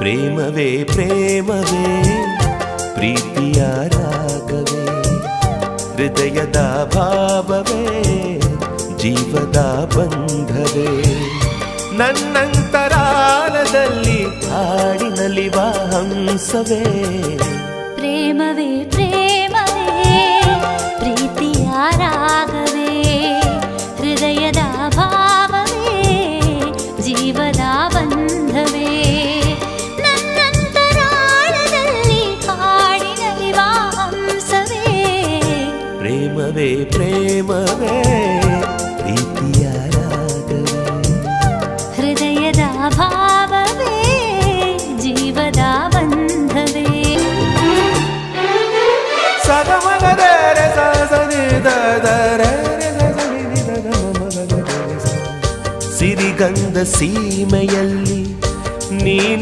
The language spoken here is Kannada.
ಪ್ರೇಮವೇ ಪ್ರೇಮವೇ, ಪ್ರೀತಿಯ ರಾಗವೇ, ಹೃದಯದ ಭಾವವೇ, ಜೀವದ ಬಂಧವೇ. ನನ್ನಂತರಾಲದಲ್ಲಿ ಹಾಡಿನಲಿವ ಹಂಸವೇ. ಪ್ರೇಮವೇ ಪ್ರೇಮವೇ, ಪ್ರೀತಿಯ ರಾಗವೇ, ಹೃದಯದ ಭಾವವೇ, ಜೀವದ ಬಂಧವೇ. ಪ್ರೇಮವೇ ಪ್ರೇಮವೇ ಪ್ರೀತಿಯ ರಾಗವೇ ಹೃದಯದ ಭಾವವೇ ಜೀವದ ಬಂಧವೇ ಸಗಮಗದರೆ ಸಸನಿ ದದರೆ ಸಿರಿಗಂಧ ಸೀಮೆಯಲ್ಲಿ ನೀ